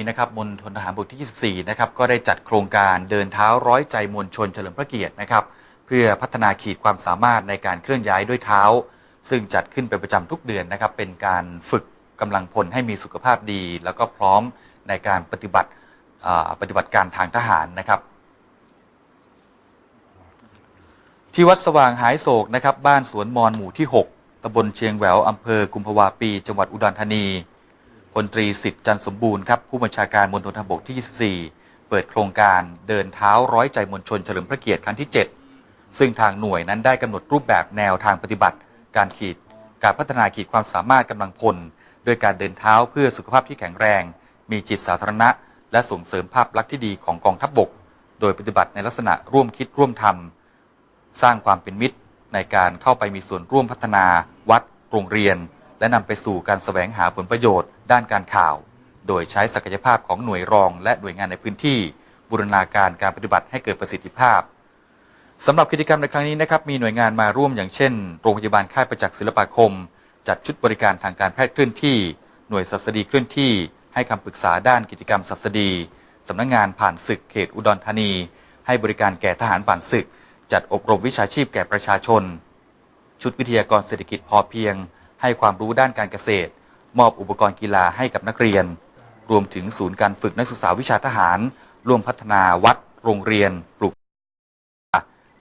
นี้นะครับมณฑลทหารบกที่ 24 นะครับก็ได้จัดโครงการเดินเท้าร้อยใจมวลชนเฉลิมพระเกียรตินะครับ เพื่อพัฒนาขีดความสามารถในการเคลื่อนย้ายด้วยเท้า ซึ่งจัดขึ้นเป็นประจำทุกเดือนนะครับ เป็นการฝึกกำลังพลให้มีสุขภาพดี แล้วก็พร้อมในการปฏิบัติปฏิบัติการทางทหารนะครับที่วัดสว่างหายโศกนะครับบ้านสวนมอนหมู่ที่ 6ตำบลเชียงแหววอำเภอกุมภาวาปี จังหวัดอุดรธานี พลตรีสิทธิ์จันสมบูรณ์ครับผู้บัญชาการมณฑลทหารบกที่ 24 เปิดโครงการเดินเท้าร้อยใจมวลชนเฉลิมพระเกียรติครั้งที่ 7 ซึ่งทางหน่วยนั้นได้กำหนดรูปแบบแนวทางปฏิบัติ การขีด การพัฒนาขีดความสามารถกำลังพลโดยการเดินเท้าเพื่อสุขภาพที่แข็งแรง มีจิตสาธารณะ และส่งเสริมภาพลักษณ์ที่ดีของกองทัพบบก โดยปฏิบัติในลักษณะร่วมคิดร่วมทำสร้างความเป็นมิตรในการเข้าไปมีส่วนร่วมพัฒนา วัด โรงเรียน และนำไปสู่การแสวงหาผลประโยชน์ด้านการข่าว โดยใช้ศักยภาพของหน่วยรองและหน่วยงานในพื้นที่ บูรณาการการปฏิบัติให้เกิดประสิทธิภาพสำหรับกิจกรรมในครั้งนี้นะครับมีหน่วยงานมาร่วมอย่างเช่น โรงพยาบาลค่ายประจักษ์ศิลปาคม จัดชุดบริการทางการแพทย์เคลื่อนที่ หน่วยศัสดีเคลื่อนที่ ให้คำปรึกษาด้านกิจกรรมศัสดีสำนักงานผ่านศึกเขตอุดรธานี ให้บริการแก่ทหารผ่านศึก จัดอบรมวิชาชีพแก่ประชาชน ชุดวิทยากรเศรษฐกิจพอเพียง ให้ความรู้ด้านการเกษตร มอบอุปกรณ์กีฬาให้กับนักเรียน รวมถึงศูนย์การฝึกนักศึกษาวิชาทหาร ร่วมพัฒนาวัด โรงเรียน ปลูก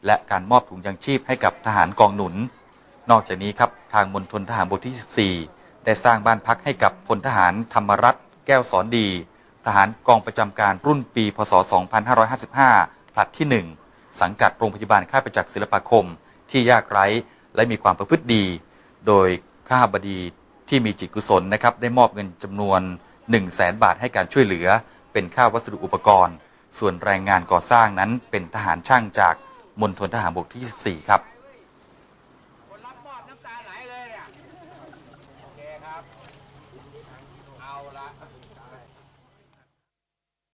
และการมอบถุงยังชีพให้กับทหารกองหนุน นอกจากนี้ครับทางมณฑลทหารบกที่ 14 ได้สร้างบ้านพักให้กับพลทหารธรรมรัตน์แก้วสอนดี ทหารกองประจำการรุ่นปี พศ 2555ผลัดที่ 1 สังกัดโรงพยาบาลค่ายประจักษ์ศิลปาคม ที่ยากไร้และมีความประพฤติดี โดย ข้าบดีที่มีจิตกุศลนะครับได้มอบเงินจำนวน1 0 0 0 0แสนบาทให้การช่วยเหลือ เป็นค่าวัสดุอุปกรณ์ ส่วนแรงงานก่อสร้างนั้นเป็นทหารช่างจากมณฑลทหารบกที่ 24 ครับ